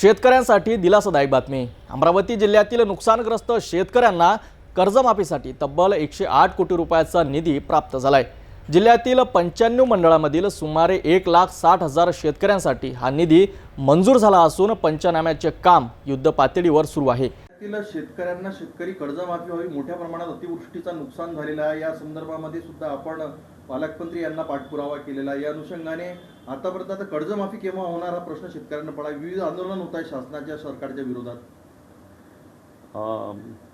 शेतकऱ्यांसाठी दिलासादायक बातमी. अमरावती जिल्ह्यातील नुकसानग्रस्त शेतकऱ्यांना कर्जमाफीसाठी तब्बल एकशे आठ कोटी रुपयाचा निधी प्राप्त झाला आहे जिल्ह्यातील पंच्याण्णव मंडळामधील सुमारे एक लाख साठ हजार शेतकऱ्यांसाठी हा निधी मंजूर झाला असून पंचनाम्याचे काम युद्ध पातळीवर सुरू आहे. शेतकऱ्यांना शेतकरी कर्जमाफी व्हावी मोठ्या प्रमाणात अतिवृष्टीचा नुकसान झालेला आहे. या संदर्भामध्ये सुद्धा आपण पालकमंत्री यांना पाठपुरावा केलेला आहे. या अनुषंगाने आतापर्यंत आता कर्जमाफी केव्हा होणार हा प्रश्न शेतकऱ्यांना पडा विविध आंदोलन होत आहे शासनाच्या सरकारच्या विरोधात.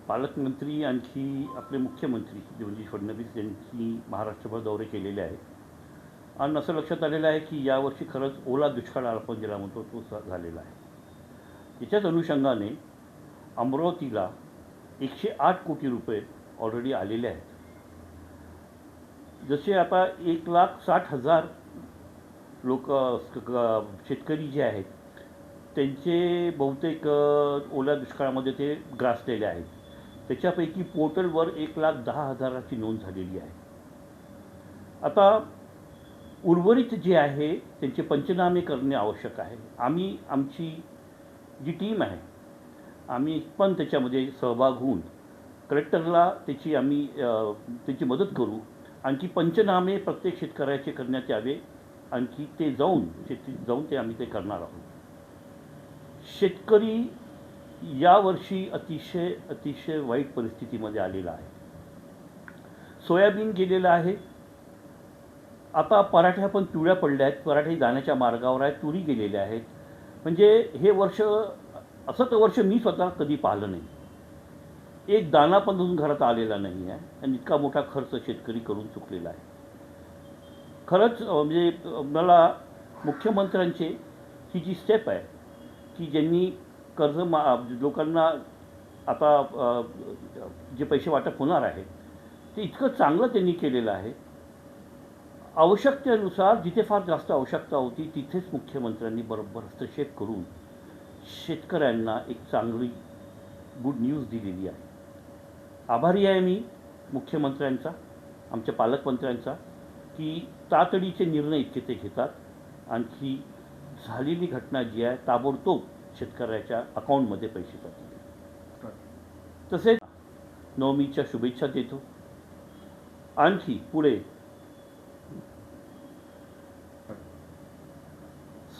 पालकमंत्री आणखी आपले मुख्यमंत्री देवेंद्र फडणवीस यांनी महाराष्ट्रभर दौरे केलेले आहेत. आणि असं लक्षात आलेलं आहे की यावर्षी खरंच ओला दुष्काळ आपण ज्याला म्हणतो तो झालेला आहे. त्याच्याच अनुषंगाने अमरावतीला एकशे आठ कोटी रुपये ऑलरेडी आलेले आहेत. जसे आता एक लाख साठ हजार लोक शेतकरी जे आहेत त्यांचे बहुतेक ओल्या दुष्काळामध्ये ते ग्रासलेले आहेत. त्याच्यापैकी पोर्टलवर एक लाख दहा हजाराची नोंद झालेली आहे. आता उर्वरित जे आहे त्यांचे पंचनामे करणे आवश्यक आहे. आम्ही आमची जी टीम आहे आम्ही पण त्याच्यामध्ये सहभाग होऊन कलेक्टरला त्याची आम्ही त्याची मदत करू. आणखी पंचनामे प्रत्येक शेतकऱ्याचे करण्यात यावे. आणखी ते जाऊन शेती जाऊन ते आम्ही ते करणार आहोत. शेतकरी यावर्षी अतिशय अतिशय वाईट परिस्थितीमध्ये आलेला आहे. सोयाबीन गेलेलं आहे. आता पराठ्या पण पिवळ्या पडल्या आहेत. पराठे जाण्याच्या मार्गावर आहेत. तुरी गेलेल्या आहेत. म्हणजे हे वर्ष असं तर वर्ष मी स्वतः कधी पाहिलं नाही. एक दाना पण अजून घरात आलेला नाही आहे. आणि इतका मोठा खर्च शेतकरी करून चुकलेला आहे. खरंच म्हणजे मला मुख्यमंत्र्यांचे ही जी स्टेप आहे की ज्यांनी कर्ज मा लोकांना आता जे पैसे वाटप होणार आहे ते इतकं चांगलं त्यांनी केलेलं आहे. आवश्यकतेनुसार जिथे फार जास्त आवश्यकता होती तिथेच मुख्यमंत्र्यांनी बरोबर हस्तक्षेप करून शेतकऱ्यांना एक चांगली गुड न्यूज दिलेली आहे. आभारी आहे मी मुख्यमंत्र्यांचा आमच्या पालकमंत्र्यांचा. की तातडीचे निर्णय इतके ते घेतात. आणखी झालेली घटना जी आहे ताबडतोब शेतकऱ्याच्या अकाउंटमध्ये पैसे जातील तसेच नवमीच्या शुभेच्छा देतो. आणखी पुढे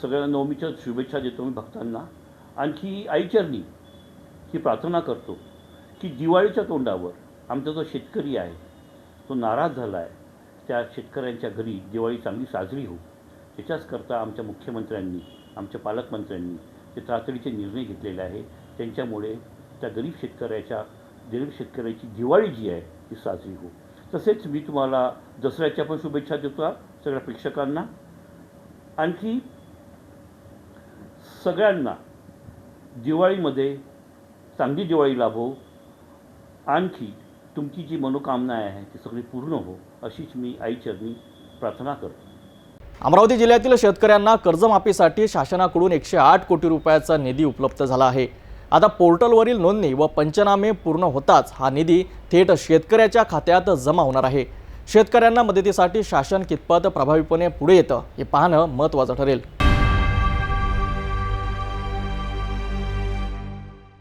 सगळ्या नवमीच्या शुभेच्छा देतो मी भक्तांना. आणखी आईचरणी ही प्रार्थना करतो की दिवाळीच्या तोंडावर आमचा जो शेतकरी आहे तो नाराज झाला आहे त्या शेतकऱ्यांच्या घरी दिवाळी चांगली साजरी हो त्याच्याच करता आमच्या मुख्यमंत्र्यांनी आमच्या पालकमंत्र्यांनी ते तातडीचे निर्णय घेतलेले आहे त्यांच्यामुळे त्या गरीब शेतकऱ्याच्या गरीब शेतकऱ्याची दिवाळी जी आहे ती साजरी हो तसेच मी तुम्हाला दसऱ्याच्या पण शुभेच्छा देतो सगळ्या प्रेक्षकांना. आणखी सगळ्यांना दिवाळीमध्ये चांगली दिवाळी लाभो. आणखी तुमची जी मनोकामना आहे ती सगळी पूर्ण हो अशीच मी आईचरणी प्रार्थना करतो. अमरावती जिल्ह्यातील शेतकऱ्यांना कर्जमाफीसाठी शासनाकडून एकशे आठ कोटी रुपयाचा निधी उपलब्ध झाला आहे. आता पोर्टलवरील नोंदणी व पंचनामे पूर्ण होताच हा निधी थेट शेतकऱ्याच्या खात्यात जमा होणार आहे. शेतकऱ्यांना मदतीसाठी शासन कितपत प्रभावीपणे पुढे येतं हे पाहणं महत्त्वाचं ठरेल.